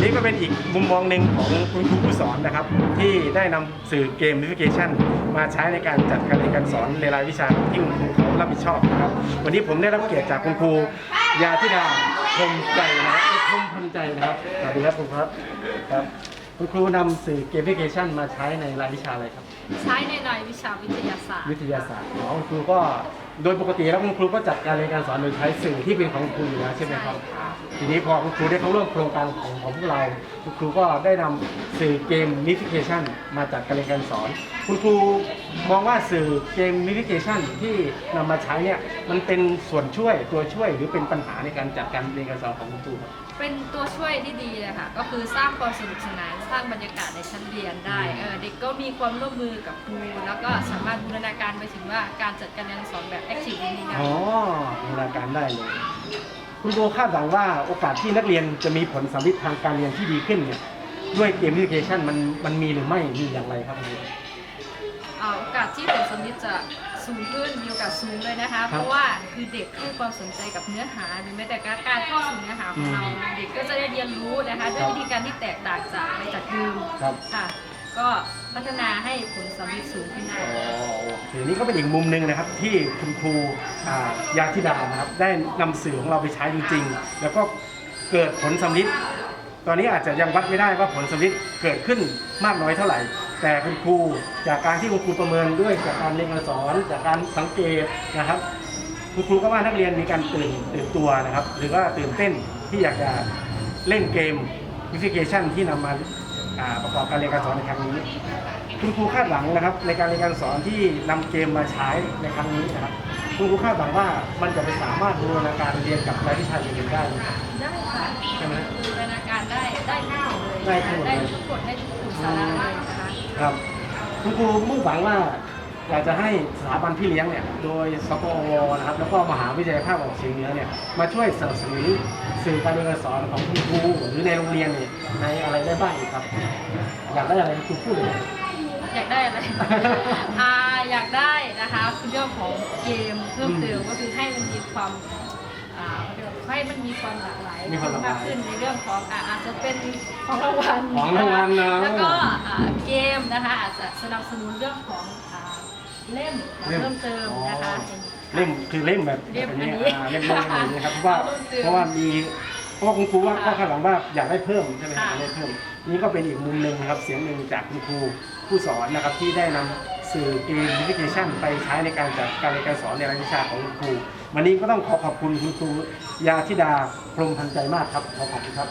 นี่ก็เป็นอีกมุมมองหนึ่งของคุณครูผู้สอนนะครับ ที่ได้นำสื่อเกมนิฟิเคชันมาใช้ในการจัดการเรียนการสอนในรายวิชาที่คุณครูเขารับผิดชอบนะครับ วันนี้ผมได้รับเกียรติจากคุณครูยาธิดาพรหมใจนะครับพรหมพันใจนะครับสวัสดีครับคุณครูครับครับคุณครูนำสื่อเกมนิฟิเคชันมาใช้ในรายวิชาอะไรครับ ใช้ในรายวิชาวิทยาศาสตร์ วิทยาศาสตร์อ๋อคุณครูก็ โดยปกติแล้วคุณครูก็จัดการเรียนการสอนโดยใช้สื่อที่เป็นของคุณครูอยู่แล้วใช่ไหมครับ ทีนี้พอคุณครูได้เข้าร่วมโครงการของของพวกเรา คุณครูก็ได้นำสื่อเกมนิฟิเคชันมาจัดการเรียนการสอนคุณครูมองว่าสื่อเกมนิฟิเคชันที่นำมาใช้เนี่ยมันเป็นส่วนช่วยตัวช่วยหรือเป็นปัญหาในการจัดการเรียนการสอนของคุณครูครับ เป็นตัวช่วยที่ดีเลยค่ะ ก็คือสร้างความสนุกสนานสร้างบรรยากาศในชั้นเรียนได้เออเด็กก็มีความร่วมมือกับครูแล้วก็สามารถบูรณาการไปถึงว่าการจัดการเรียนการสอนแบบ active learning ได้ อ๋อบูรณาการได้เลย คุณครูคาดหวังว่าโอกาสที่นักเรียนจะมีผลสำลิดทางการเรียนที่ดีขึ้นเนี่ยด้วยเกมนิฟิเคชันมันมันมีหรือไม่มีอย่างไรครับคุณครู อ่าโอกาสที่ผลสำลิดจะสูงขึ้นมีโอกาสสูงเลยนะคะครับเพราะว่าคือเด็กให้ความสนใจกับเนื้อหา หรือแม้แต่การเข้าสู่เนื้อหาของเราอืมเด็กก็จะได้เรียนรู้นะคะด้วยวิธีการที่แตกต่างจากในจัดยืมครับ ค่ะ ก็พัฒนาให้ผลสำลิดสูงขึ้นได้อ๋อโอเคนี่ก็เป็นอีกมุมหนึ่งนะครับที่คุณครูอ่ายาธิดานะครับได้นำสื่อของเราไปใช้จริง ๆ แล้วก็เกิดผลสำลิดตอนนี้อาจจะยังวัดไม่ได้ว่าผลสำลิดเกิดขึ้นมากน้อยเท่าไหร่ แต่คุณครูจากการที่คุณครูประเมินด้วยจากการเรียนการสอน จากการสังเกตนะครับ คุณครูก็ว่านักเรียนมีการตื่นตื่นตัวนะครับ หรือว่าตื่นเต้นที่อยากจะเล่นเกมวิฟิเคชันที่นำมาอ่าประกอบการเรียนการสอนในครั้งนี้ คุณครูคาดหวังนะครับ ในการเรียนการสอนที่นำเกมมาใช้ในครั้งนี้นะครับคุณครูคาดหวังว่ามันจะไปสามารถบูรณาการเรียนกับรายวิชาอื่นๆได้ไหมครับได้ค่ะใช่ไหมบูรณาการได้ได้ทั้งหมดเลยได้ทั้งหมดเลยได้ทุกคนได้ทุกกลุ่มสาระเลยนะ คะครับคุณครูมุ่งหวังว่าอยากจะให้สถาบันพี่เลี้ยงเนี่ยโดยสปอวนะครับแล้วก็มหาวิทยาลัยภาคตะวันออกเฉียงเหนือเนี่ยมาช่วยสนับสนุนสื่อการเรียนการสอนของคุณครูหรือในโรงเรียนเนี่ยในอะไรได้บ้างอีกครับ อยากได้อะไรคุณครูพูดเลย อยากได้อะไร อ่าอยากได้นะคะคือเรื่องของเกมเพิ่มเติมก็คือให้มันมีความ อ่าเขาเรียกว่าให้มันมีความหลากหลายมีความหลากหลายมากขึ้นในเรื่องของอ่าอาจจะเป็นของรางวัลของรางวัลนะ แล้วก็อ่าเกมนะคะอาจจะสนับสนุนเรื่องของอ่าเล่มเล่มเพิ่มเติมนะคะอ๋อเล่มคือเล่มแบบเล่มแบบนี้อันนี้อ่าเล่มเล่มอะไรอย่างนี้ครับเพราะว่าเพิ่มเติมเพราะว่ามีเพราะว่าคุณครูว่าก็ค่ะคาดหวังว่าอยากได้เพิ่มใช่ไหมครับค่ะอยากได้เพิ่ม นี่ก็เป็นอีกมุมหนึ่งนะครับเสียงหนึ่งจากคุณครูผู้สอนนะครับที่ได้นำสื่อเกมวิเคชันไปใช้ในการจัดการเรียนการสอนในรายวิชาของคุณครู วันนี้ก็ต้องขอขอบคุณคุณครูยาธิดาพรมพันใจมากครับขอขอบคุณครับ